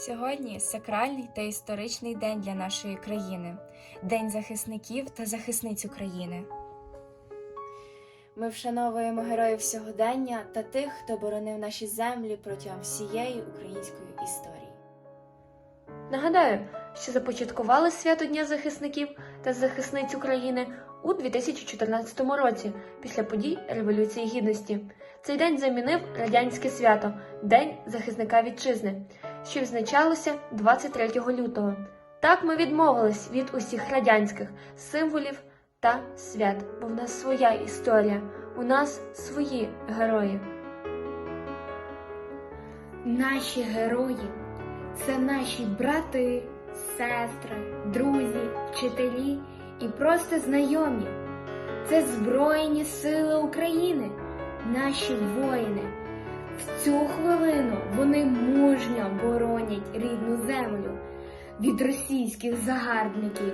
Сьогодні сакральний та історичний день для нашої країни День захисників та захисниць України. Ми вшановуємо героїв сьогодення та тих, хто боронив наші землі протягом всієї української історії. Нагадаю, що започаткували свято Дня захисників та захисниць України у 2014 році після подій Революції Гідності. Цей день замінив радянське свято День захисника вітчизни, що відзначалося 23 лютого. Так ми відмовились від усіх радянських символів та свят, бо в нас своя історія, у нас свої герої. Наші герої це наші брати, сестри, друзі, вчителі і просто знайомі. Це Збройні Сили України, наші воїни. В цю хвилину вони мужньо боронять рідну землю від російських загарбників.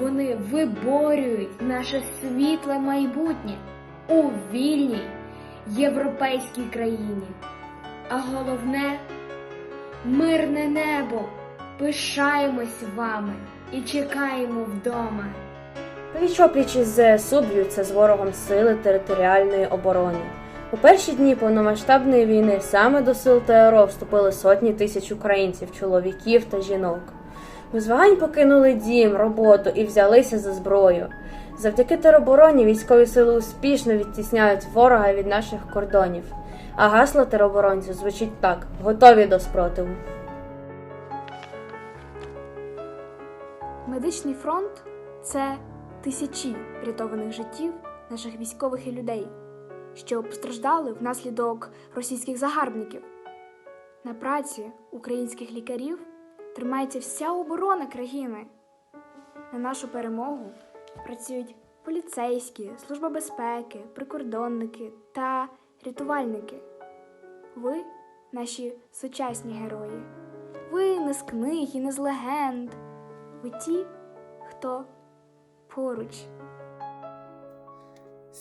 Вони виборюють наше світле майбутнє у вільній європейській країні. А головне мирне небо. Пишаємось вами і чекаємо вдома. Пліч-опліч із ЗСУ б'ються з ворогом сили територіальної оборони. У перші дні повномасштабної війни саме до сил ТРО вступили сотні тисяч українців, чоловіків та жінок. Без покинули дім, роботу і взялися за зброю. Завдяки теробороні військові сили успішно відтісняють ворога від наших кордонів. А гасло тероборонців звучить так: готові до спротиву. Медичний фронт це тисячі врятованих життів наших військових і людей, що постраждали внаслідок російських загарбників. На праці українських лікарів тримається вся оборона країни. На нашу перемогу працюють поліцейські, служба безпеки, прикордонники та рятувальники. Ви наші сучасні герої. Ви не з книг і не з легенд. Ви ті, хто поруч.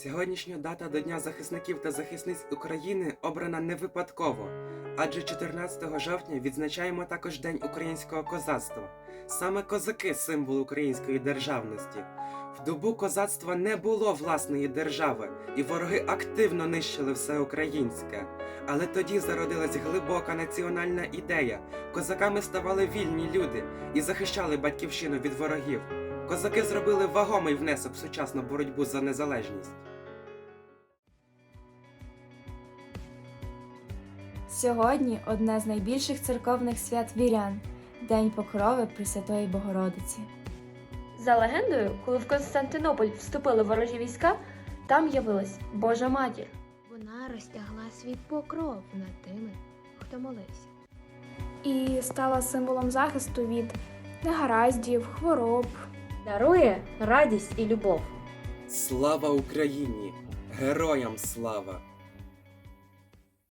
Сьогоднішня дата до Дня захисників та захисниць України обрана не випадково, адже 14 жовтня відзначаємо також День українського козацтва. Саме козаки символ української державності. В добу козацтва не було власної держави, і вороги активно нищили все українське. Але тоді зародилась глибока національна ідея. Козаками ставали вільні люди і захищали батьківщину від ворогів. Козаки зробили вагомий внесок в сучасну боротьбу за незалежність. Сьогодні одне з найбільших церковних свят вірян День Покрови Пресвятої Богородиці. За легендою, коли в Константинополь вступили ворожі війська, там явилась Божа матір. Вона розтягла свій покров над тими, хто молився. І стала символом захисту від негараздів, хвороб. Дарує радість і любов. Слава Україні! Героям слава!